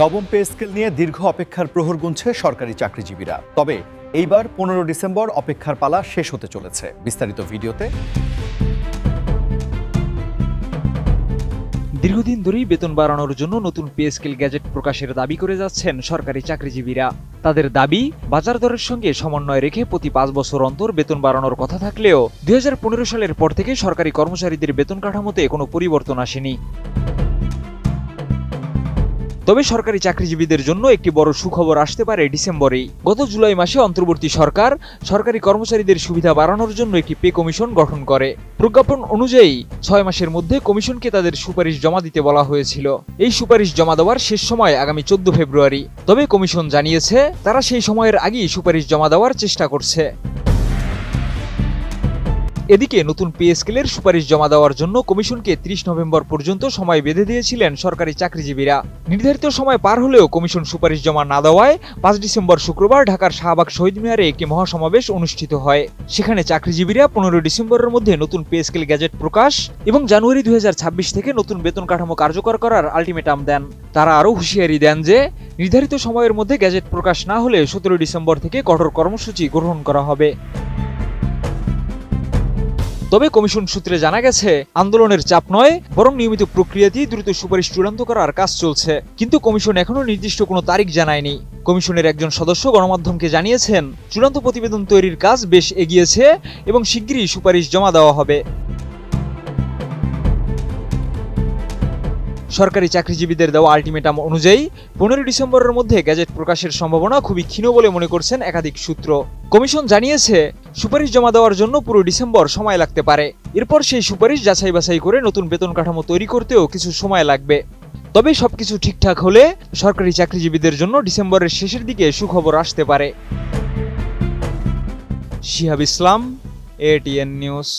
নবম pay scale নিয়ে দীর্ঘ অপেক্ষার প্রহর গুনছে সরকারি চাকরিজীবীরা। তবে এইবার পনেরো ডিসেম্বর অপেক্ষার পালা শেষ হতে চলেছে। বিস্তারিত ভিডিওতে দীর্ঘদিন ধরেই বেতন বাড়ানোর জন্য নতুন পে স্কেল গ্যাজেট প্রকাশের দাবি করে যাচ্ছেন সরকারি চাকরিজীবীরা। তাদের দাবি, বাজার দরের সঙ্গে সমন্বয় রেখে প্রতি পাঁচ বছর অন্তর বেতন বাড়ানোর কথা থাকলেও দুই হাজার পনেরো সালের পর থেকে সরকারি কর্মচারীদের বেতন কাঠামোতে কোনো পরিবর্তন আসেনি। তবে সরকারি চাকরিজীবীদের জন্য একটি বড় সুখবর আসতে পারে ডিসেম্বরেই। গত জুলাই মাসে অন্তর্বর্তী সরকার সরকারি কর্মচারীদের সুবিধা বাড়ানোর জন্য একটি পে কমিশন গঠন করে। প্রজ্ঞাপন অনুযায়ী ছয় মাসের মধ্যে কমিশনকে তাদের সুপারিশ জমা দিতে বলা হয়েছিল। এই সুপারিশ জমা দেওয়ার শেষ সময় আগামী চোদ্দ ফেব্রুয়ারি। তবে কমিশন জানিয়েছে, তারা সেই সময়ের আগেই সুপারিশ জমা দেওয়ার চেষ্টা করছে। এদিকে নতুন পে স্কেলের সুপারিশ জমা দেওয়ার জন্য কমিশনকে ত্রিশ নভেম্বর পর্যন্ত সময় বেঁধে দিয়েছিলেন সরকারি চাকরিজীবীরা। নির্ধারিত সময় পার হলেও কমিশন সুপারিশ জমা না দেওয়ায় পাঁচ ডিসেম্বর শুক্রবার ঢাকার শাহবাগ শহীদ মিনারে একটি মহাসমাবেশ অনুষ্ঠিত হয়। সেখানে চাকরিজীবীরা পনেরো ডিসেম্বরের মধ্যে নতুন পে স্কেল গ্যাজেট প্রকাশ এবং জানুয়ারি দু হাজার ছাব্বিশ থেকে নতুন বেতন কাঠামো কার্যকর করার আলটিমেটাম দেন। তারা আরও হুঁশিয়ারি দেন যে, নির্ধারিত সময়ের মধ্যে গ্যাজেট প্রকাশ না হলে সতেরো ডিসেম্বর থেকে কঠোর কর্মসূচি গ্রহণ করা হবে। তবে কমিশন সূত্রে জানা গেছে, আন্দোলনের চাপ নয়, বরং নিয়মিত প্রক্রিয়া দিয়ে দ্রুত সুপারিশ চূড়ান্ত করার কাজ চলছে। কিন্তু কমিশন এখনও নির্দিষ্ট কোনো তারিখ জানায়নি। কমিশনের একজন সদস্য গণমাধ্যমকে জানিয়েছেন, চূড়ান্ত প্রতিবেদন তৈরির কাজ বেশ এগিয়েছে এবং শিগগিরই সুপারিশ জমা দেওয়া হবে। সরকারি চাকরিজীবীদের দেওয়া আলটিমেটাম অনুযায়ী পনেরো ডিসেম্বরের মধ্যে গ্যাজেট প্রকাশের সম্ভাবনা খুবই ক্ষীণ বলে মনে করছেন একাধিক সূত্র। কমিশন জানিয়েছে, সুপারিশ জমা দেওয়ার জন্য পুরো ডিসেম্বর সময় লাগতে পারে। এরপর সেই সুপারিশ যাচাই বাছাই করে নতুন বেতন কাঠামো তৈরি করতেও কিছু সময় লাগবে। তবে সবকিছু ঠিকঠাক হলে সরকারি চাকরিজীবীদের জন্য ডিসেম্বরের শেষের দিকে সুখবর আসতে পারে। Shihab Islam ATN news.